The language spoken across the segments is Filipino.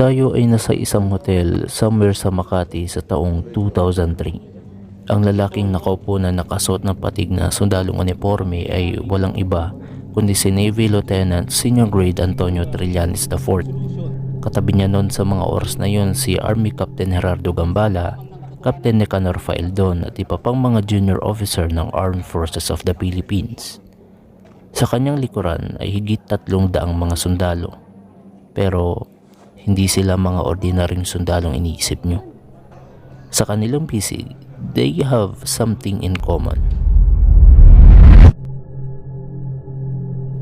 Tayo ay nasa isang hotel somewhere sa Makati sa taong 2003. Ang lalaking nakaupo na nakasuot ng patig na sundalong uniforme ay walang iba kundi si Navy Lieutenant Senior Grade Antonio Trillanes IV. Katabi niya noon sa mga oras na yon si Army Captain Gerardo Gambala, Captain Nicanor Faeldon at iba pang mga junior officer ng Armed Forces of the Philippines. Sa kanyang likuran ay higit tatlong daang mga sundalo. Pero hindi sila mga ordinaryong sundalong iniisip nyo. Sa kanilang pisig, they have something in common.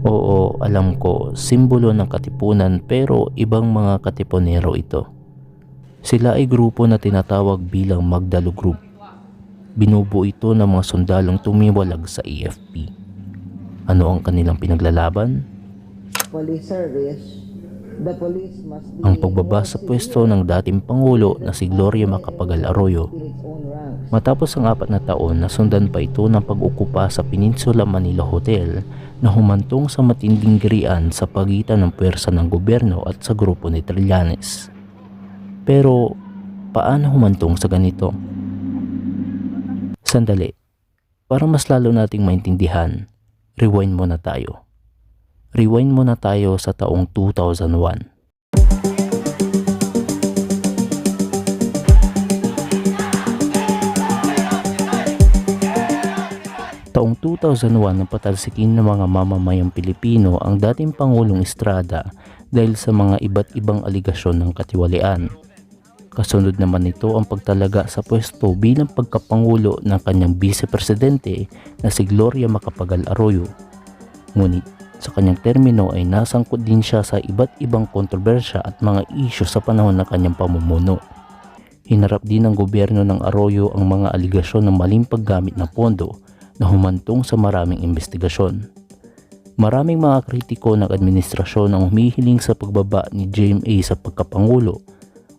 Oo, alam ko, simbolo ng katipunan pero ibang mga katipunero ito. Sila ay grupo na tinatawag bilang Magdalo Group. Binubuo ito ng mga sundalong tumiwalag sa AFP. Ano ang kanilang pinaglalaban? police service, Ang pagbaba sa pwesto ng dating Pangulo na si Gloria Macapagal Arroyo. Matapos ang apat na taon, nasundan pa ito ng pag-ukupa sa Peninsula Manila Hotel na humantong sa matinding girian sa pagitan ng pwersa ng gobyerno at sa grupo ni Trillanes. Pero, paano humantong sa ganito? Sandali, para mas lalo nating maintindihan, rewind muna tayo. Rewind muna tayo sa taong 2001. Taong 2001 nang patalsikin ng mga mamamayang Pilipino ang dating Pangulong Estrada dahil sa mga iba't ibang aligasyon ng katiwalian. Kasunod naman nito ang pagtalaga sa pwesto bilang pagkapangulo ng kanyang vice-presidente na si Gloria Macapagal Arroyo. Ngunit sa kanyang termino ay nasangkot din siya sa iba't ibang kontrobersya at mga isyu sa panahon ng kanyang pamumuno. Hinarap din ng gobyerno ng Arroyo ang mga aligasyon ng maling paggamit ng pondo na humantong sa maraming investigasyon. Maraming mga kritiko ng administrasyon ang humihiling sa pagbaba ni JMA sa pagkapangulo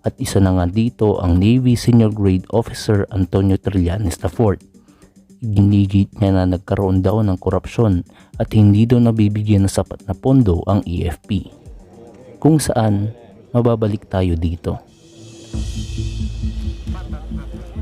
at isa na nga dito ang Navy Senior Grade Officer Antonio Trillanes IV. Ginigit niya na nagkaroon daw ng korupsyon at hindi daw nabibigyan ng sapat na pondo ang EFP. Kung saan, mababalik tayo dito.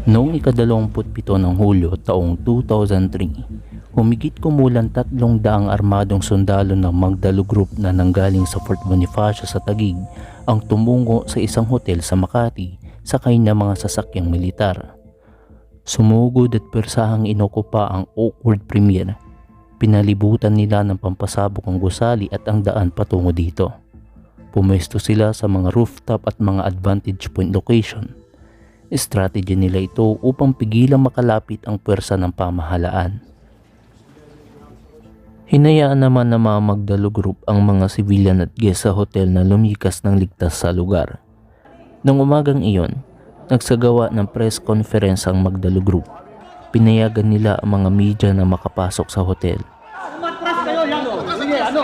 Noong ikadalawamput-pito ng Hulyo taong 2003, humigit kumulang tatlong daang armadong sundalo ng Magdalo Group na nanggaling sa Fort Bonifacio sa Taguig ang tumungo sa isang hotel sa Makati sakay ng mga sasakyang militar. Sumugod at persahang inokupa ang awkward premier. Pinalibutan nila ng pampasabog ang gusali at ang daan patungo dito. Pumesto sila sa mga rooftop at mga advantage point location Strategy nila ito upang pigilang makalapit ang pwersa ng pamahalaan. Hinayaan naman ng mga Magdalo Group ang mga civilian at guest sa hotel na lumikas ng ligtas sa lugar. Nang umagang iyon, nagsagawa ng press conference ang Magdalo Group. Pinayagan nila ang mga media na makapasok sa hotel. Umatras kayo yan. Sige, ano?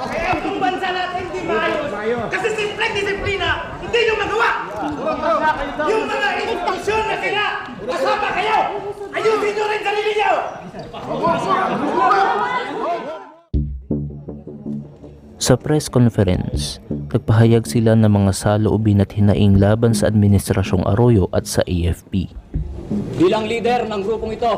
Kaya ang bansa natin hindi maayos. Kasi simpleng disiplina, hindi nyo magawa. Yung mga instruksyon na sila, kasama kayo. Ayusin nyo rin sarili nyo. Sa press conference, nagpahayag sila ng mga saloobin at hinaing laban sa Administrasyong Arroyo at sa AFP. Bilang leader ng grupong ito,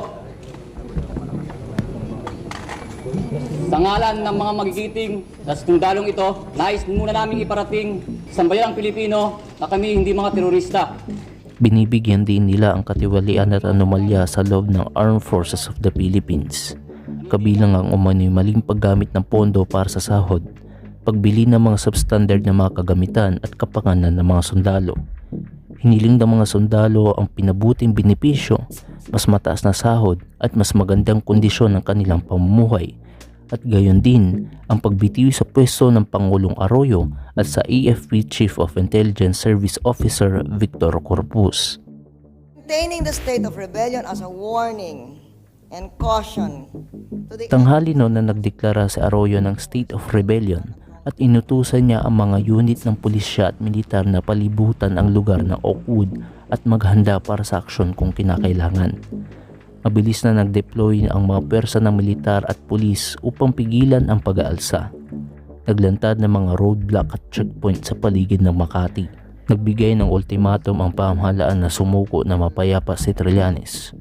sa ngalan ng mga magigiting sa sundalong ito, nais muna namin iparating sa bayang Pilipino na kami hindi mga terorista. Binibigyan din nila ang katiwalian at anomalya sa loob ng Armed Forces of the Philippines. Kabilang ang umano'y maling paggamit ng pondo para sa sahod, pagbili ng mga substandard na mga kagamitan at kapanganan ng mga sundalo. Hiniling ng mga sundalo ang pinabuting benepisyo, mas mataas na sahod at mas magandang kondisyon ng kanilang pamumuhay at gayon din ang pagbitiw sa pwesto ng Pangulong Arroyo at sa AFP Chief of Intelligence Service Officer Victor Corpus. Maintaining the state of rebellion as a warning and caution to the Tanghali noon na nagdeklara si Arroyo ng State of Rebellion at inutusan niya ang mga unit ng pulisya at militar na palibutan ang lugar ng Oakwood at maghanda para sa aksyon kung kinakailangan. Mabilis na nag-deploy ang mga pwersa ng militar at pulis upang pigilan ang pag-aalsa. naglantad ng mga roadblock at checkpoint sa paligid ng Makati. Nagbigay ng ultimatum ang pamahalaan na sumuko na mapayapa si Trillanes.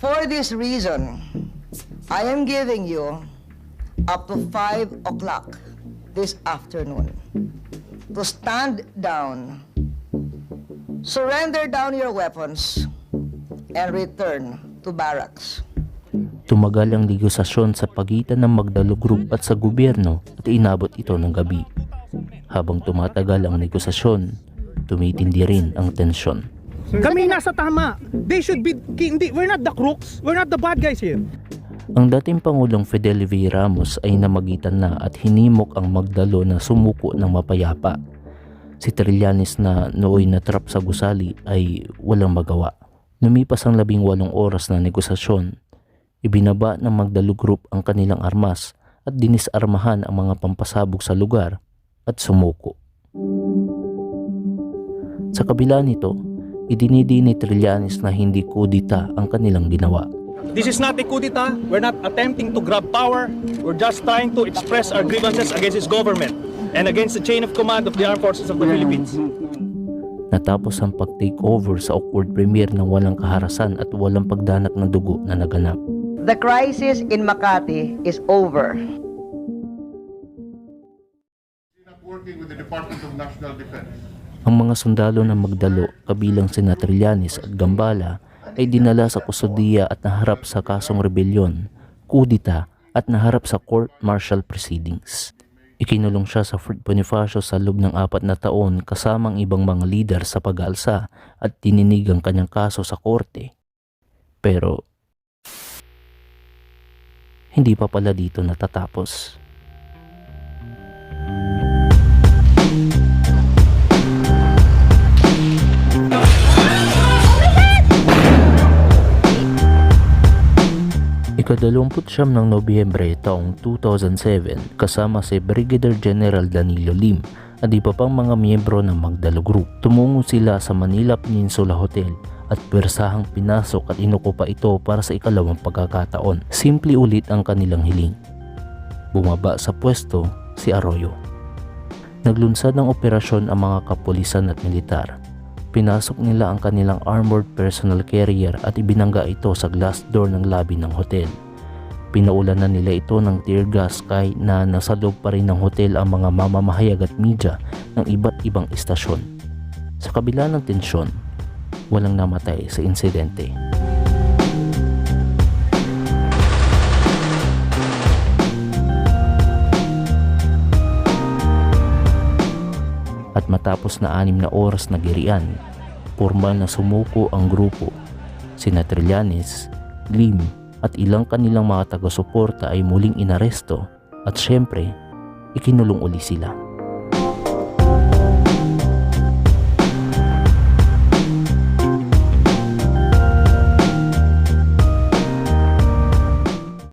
For this reason, I am giving you up to 5 o'clock this afternoon to stand down, surrender down your weapons, and return to barracks. Tumagal ang negosasyon sa pagitan ng Magdalo Group at sa gobyerno at inabot ito ng gabi. Habang tumatagal ang negosasyon, tumitindi rin ang tensyon. Kami nasa tama. They should be hindi we're not the crooks. We're not the bad guys here. Ang dating Pangulong Fidel V. Ramos ay namagitan na at hinimok ang Magdalo na sumuko ng mapayapa. Si Trillanes na nooy natrap sa gusali ay walang magawa. Lumipas ang labing walong oras na negosasyon. Ibinaba ng Magdalo Group ang kanilang armas at dinisarmahan ang mga pampasabog sa lugar at sumuko. Sa kabila nito, idinidi ni Trillanes na hindi kudita ang kanilang ginawa. This is not a coup d'etat. We're not attempting to grab power. We're just trying to express our grievances against this government and against the chain of command of the armed forces of the Philippines. Natapos ang pag-take over sa awkward premier ng walang kaharasan at walang pagdanak ng dugo na naganap. The crisis in Makati is over. not working with the Department of National Defense. Ang mga sundalo ng Magdalo, kabilang sina Trillanes at Gambala, ay dinala sa kustudiya at naharap sa kasong rebelyon, kudita at naharap sa court martial proceedings. Ikinulong siya sa Fort Bonifacio sa loob ng apat na taon kasama ang ibang mga lider sa pag-aalsa at tininig ang kanyang kaso sa korte. Pero, hindi pa pala dito natatapos. Ikadalumput siyam ng Nobyembre taong 2007 kasama si Brigadier General Danilo Lim at iba pang mga miyembro ng Magdalo Group. Tumungo sila sa Manila Peninsula Hotel at pwersahang pinasok at inukupa ito para sa ikalawang pagkakataon. Simple ulit ang kanilang hiling. Bumaba sa pwesto si Arroyo. Naglunsad ng operasyon ang mga kapulisan at militar. Pinasok nila ang kanilang armored personal carrier at ibinangga ito sa glass door ng lobby ng hotel. Pinaulanan nila ito ng tear gas kahit na nasa loob pa rin ng hotel ang mga mamamahayag at media ng iba't ibang istasyon. Sa kabila ng tensyon, walang namatay sa insidente. Matapos na anim na oras na girian, formal na sumuko ang grupo. Sina Trillanes, Lim at ilang kanilang mga taga-suporta ay muling inaresto at syempre, ikinulong uli sila.